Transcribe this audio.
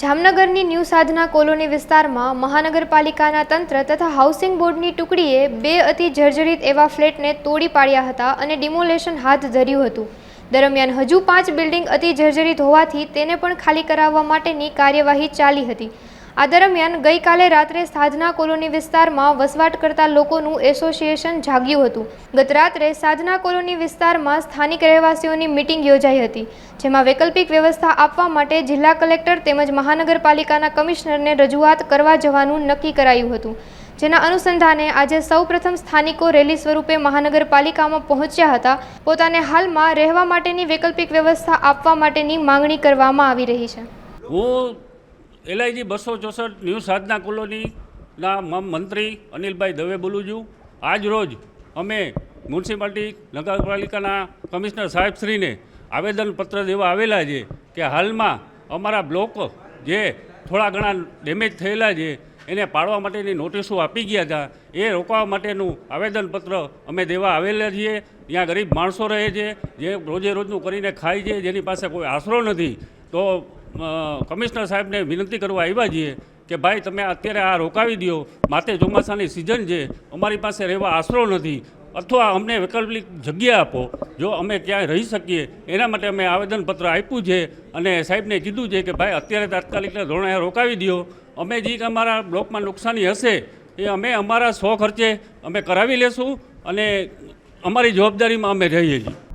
જામનગરની ન્યૂ સાધના કોલોની વિસ્તારમાં મહાનગરપાલિકાના તંત્ર તથા હાઉસિંગ બોર્ડની ટુકડીએ બે અતિ જર્જરિત એવા ફ્લેટને તોડી પાડ્યા હતા અને ડિમોલેશન હાથ ધર્યું હતું. દરમિયાન હજુ પાંચ બિલ્ડિંગ અતિ જર્જરિત હોવાથી તેને પણ ખાલી કરાવવા માટેની કાર્યવાહી ચાલી હતી. આ દરમિયાન ગઈકાલે રાત્રે સાધના કોલોની વિસ્તારમાં વસવાટ કરતા લોકોનું એસોસિએશન જાગ્યું હતું. ગત રાત્રે સાધના કોલોની વિસ્તારમાં સ્થાનિક રહેવાસીઓની મિટિંગ યોજાઈ હતી, જેમાં વૈકલ્પિક વ્યવસ્થા આપવા માટે જિલ્લા કલેક્ટર તેમજ મહાનગરપાલિકાના કમિશનરને રજૂઆત કરવા જવાનું નક્કી કરાયું હતું. જેના અનુસંધાને આજે સૌપ્રથમ સ્થાનિકો રેલી સ્વરૂપે મહાનગરપાલિકામાં પહોંચ્યા હતા. પોતાને હાલમાં રહેવા માટેની વૈકલ્પિક વ્યવસ્થા આપવા માટેની માંગણી કરવામાં આવી રહી છે. હું એલઆઈજી બસો ચોસઠ ન્યૂ સાધના કોલોનીના મંત્રી અનિલભાઈ દવે બોલું છું. આજ રોજ અમે મ્યુનિસિપાલિટી નગરપાલિકાના કમિશનર સાહેબશ્રીને આવેદનપત્ર દેવા આવેલા છે કે હાલમાં અમારા બ્લોક જે થોડા ઘણા ડેમેજ થયેલા છે, એને પાડવા માટેની નોટિસો આપી ગયા હતા. એ રોકવા માટેનું આવેદનપત્ર અમે દેવા આવેલા છીએ. ત્યાં ગરીબ માણસો રહે છે, જે રોજે રોજનું કરીને ખાય છે, જેની પાસે કોઈ આશરો નથી, તો કમિશનર સાહેબને વિનંતી કરવા આવ્યા છીએ કે ભાઈ, તમે અત્યારે આ રોકાવી દો. માતે ચોમાસાની સિઝન છે. અમારી પાસે રહેવા આશરો નથી. અથવા અમને વૈકલ્પિક જગ્યા આપો. જો અમે ક્યાંય રહી શકીએ, એના માટે અમે આવેદનપત્ર આપ્યું છે અને સાહેબને કીધું છે કે ભાઈ, અત્યારે તાત્કાલિક ધોરણે રોકાવી દો. અમે જે અમારા બ્લોકમાં નુકસાની હશે, એ અમે અમારા સ્વ ખર્ચે અમે કરાવી લેશું અને અમારી જવાબદારીમાં અમે રહીએ છીએ.